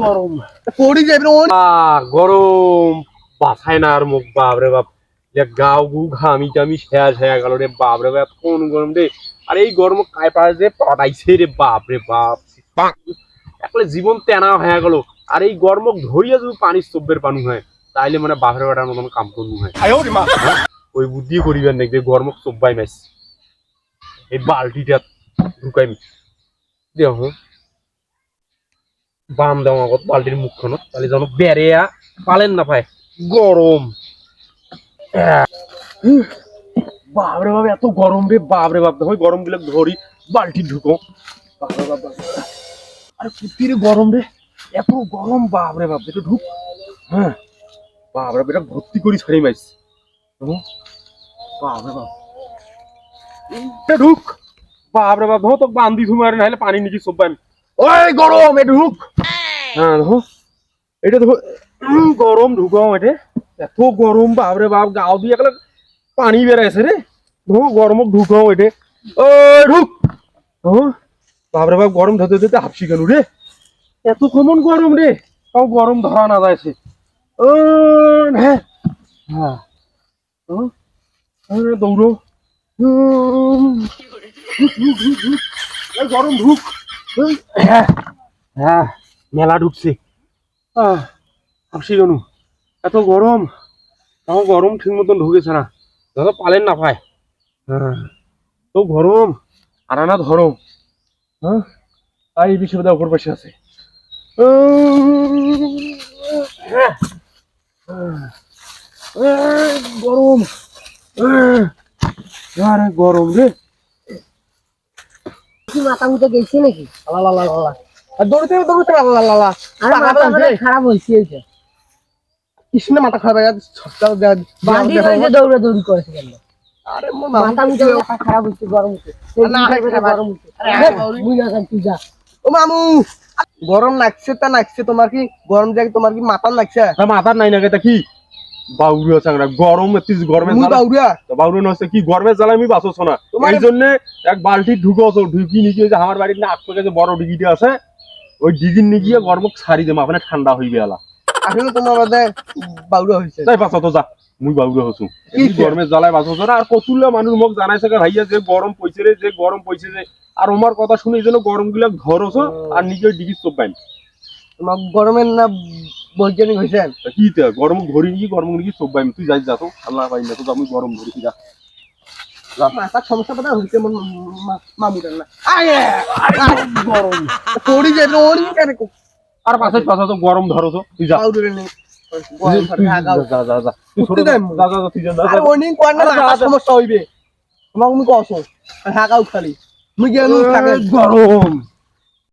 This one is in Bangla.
গরম। পড়ি যাবে গরম বাসায় না আর মুখ বাপরে বাপ। গাও গু ঘামি টামি শেষ হয়ে গেল রে বাপরে বাপ কোন গরম রে। আর এই গরম কায় পাড়ে যে পটাইছে রে বাপরে বাপ। একলে জীবন তেনা হয়ে গেল। আর এই গরম ধরিয়া যদি পানি চব্বের পানি হয় তাইলে মানে বাপরে বাটার মতন কাম করব হয়। ওই বুদ্ধি করিবেন দেখবে গরম চব্বাই মাইস। এই বালতিটা ঢুকাই দেহ। বাম দেওয়া আগত বালতির মুখখনত তাহলে যেন বেড়েয়া পালেন না পায় গরম। বাপরে বাপ, এত গরম রে বাপরে বাপ। দেখো গরমগুলো ধরি, বালতি ঢুকো। আরে কুত্তির গরম রে এত গরম, বাপরে বাপ। এটা ঢুক। হ্যাঁ। বাপরে বাপ, এটা ভর্তি করি ছাড়ি মাইস বাপরে বাপ। ঢুক। বাপরে বাপ, দেখো, তো বান্দি ধুমারে, নাহলে পানি নিচে সব ওই গরম, এটা ঢুক। হ্যাঁ দেখো। এটা দেখো গরম ঢুকাও এটা। এত গরম, বাপরে বাপ, গাও দিয়ে একলা পানি বেড়াইছে রে। দেখো, গরম ঢুকাও এটা। ওই, ঢুক। হ্যাঁ বাপরে বাপ, গরম ধরতে ধরতে হাফসি কেন রে? এত কমন গরম রে। তাও গরম ধরা না যাচ্ছে ও হ্যাঁ। হ্যাঁ। দৌড়ো। ঢুক। এই, গরম ঢুক। হ্যাঁ। হ্যাঁ। মেলা ঢুকছে। আহ কেন এত গরম। তাও গরম ঠিক মতন ঢুকেছে না দাদা পালেন না পায়। হ্যাঁ তো গরম। আর না ধরো হ্যাঁ? আর এই বিশ্ববিদ্যালয় উপর পাশে আছে। গরম। আরে গরম রে। কি মাথা মুথে গেছে নাকি? আল্লাহ আল্লাহ আল্লাহ আর দৌড়তে দৌড়তে আল্লাহ আল্লাহ আরে টাকা মাথা পাচ্ছে? খারাপ হয়েছে কৃষ্ণ মাথা খারাপ হয়ে গেছে ছটকা দেওয়া- বান্দি দেওয়া- হয়েছে দৌড়ে দৌড়ি করেছে কেন? আরে মাথা মাথা খারাপ হচ্ছে গরম হচ্ছে না, গরম হচ্ছে আরে, বুঝ না কেন তুই যা। ও মামু গরম লাগছে তা লাগছে তোমার কি গরম জায়গায় তোমার কি মাথা লাগছে? তা মাথার নাই না তা কি? বাউরি আছে আমরা গরম গরমে বাউরিয়া? নষ্ট কি গরমে জ্বালা আমি বাঁচছ না। এই জন্য এক বালতি ঢুকোছো ঢুকি নিয়ে গিয়ে যে আমার বাড়ির না বড় ডিগিটা আছে ওই ডিগির নিয়ে গিয়ে গরম ছাড়ি দেবো আপনার ঠান্ডা হইবে আলা। আসলে তোমার মধ্যে বাউরিয়া হয়েছে তাই বাঁচা তো যা মুই বাউরি হসু। এই গরমে জ্বালায় বাঁচছ না আর কতুল্লা মানুষ মোক জানাইছে কে ভাইয়া যে গরম পইছে রে যে গরম পইছে যে আর ওমার কথা শুনে এই জন্য গরমগুলা ধরছ আর নিজের ডিগি চোপ পাইন গরমের না বৈজ্ঞানিক হয়েছে কি তে গরম ধরি নিয়ে গরম নিয়ে চোপ পাইন তুই যাই যা তো। আল্লাহ পাই না তো আমি গরম ধরি যা মাথার সমস্যা কথা হয়েছে মোর মা- মামুটার না। আয়ে গরম। পড়ি যাবে ওরি কেন আর পাশে পাশে তো গরম যা। ধরে যা যা যা। তুই। যা যা যা তুই যা যা, আরে যা ওনি কোন না আরে যা, মাথার যা। সমস্যা হইবে। তোমাকে হাগাও খালি। গরম।